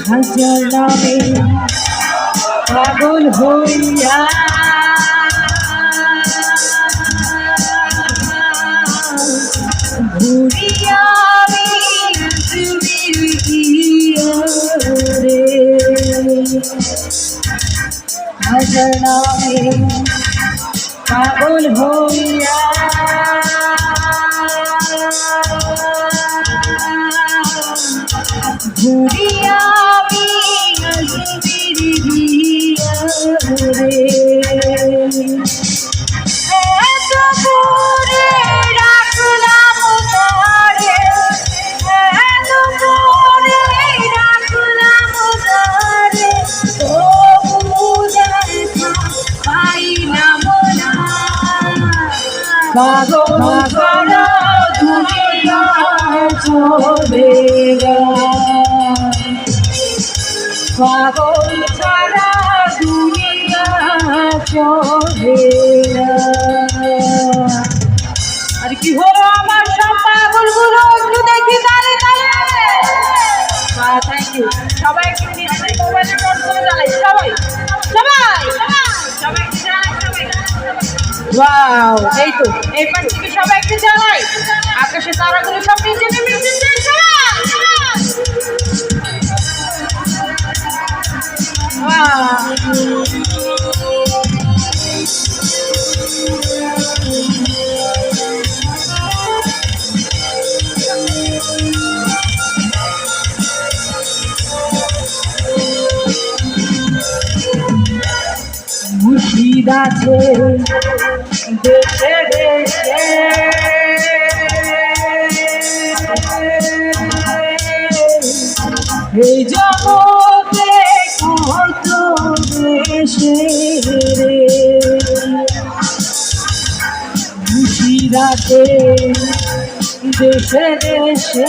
হাজার নামে পাগল হইয়া ঘুরিয়া হাজার নামে পাগল হইয়া পাগল করা দুনিয়া চলে যায়। ছাড়া দুনিয়া চলে। আর কি হলো আমার সব পাগলগুলো? একটু দেখি তালে থ্যাংক ইউ সবাই একটু নিশ্চয়ই মোবাইলে করে চালাই সবাই সবাই এই তো। এই পাশ থেকে সবাই একটু চালাই আকাশে তারাগুলো সব মুর্শিদ আছে। দেশে দেশে। এই জগতে কত দেশে রে। মুর্শিদ আছে দেশে দেশে।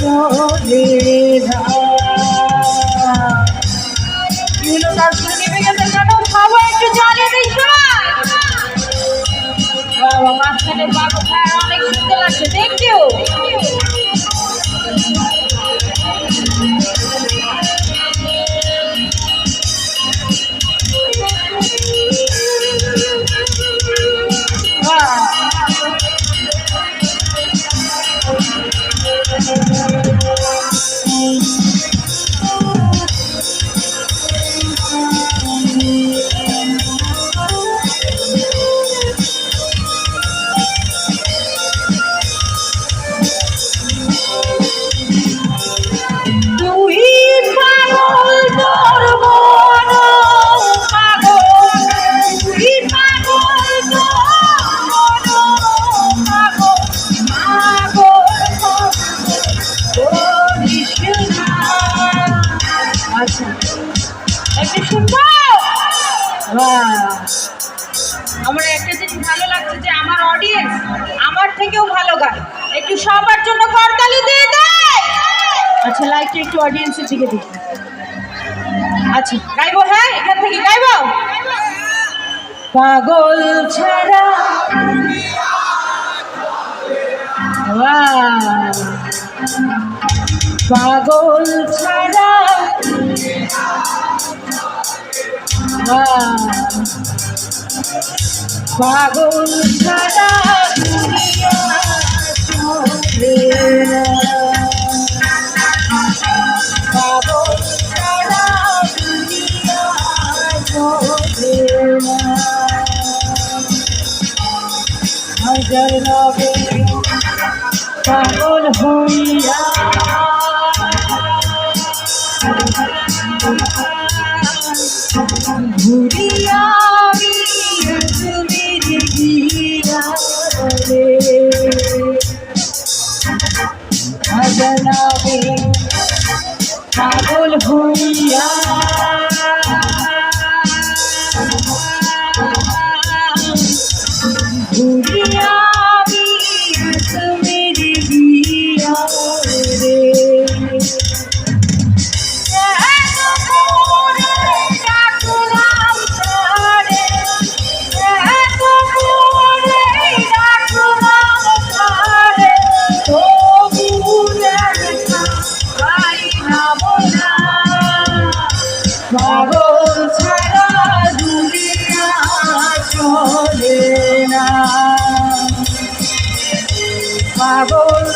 চলে না খাব একটু জলে দিই বাবা থ্যাংক ইউ একটু সবার জন্য করতালি দিয়ে দেয় আচ্ছা লাইকটা একটু অডিয়েন্সের দিকে দিই আচ্ছা গাইবো হ্যাঁ এখান থেকে গাইবো? পাগল ছাড়া. পাগল ছাড়া. পাগল ছাড়া। রবে পাগল হইয়া ঘুরিয়া তুমি দিদিরা রে পাগল হইয়া পাগল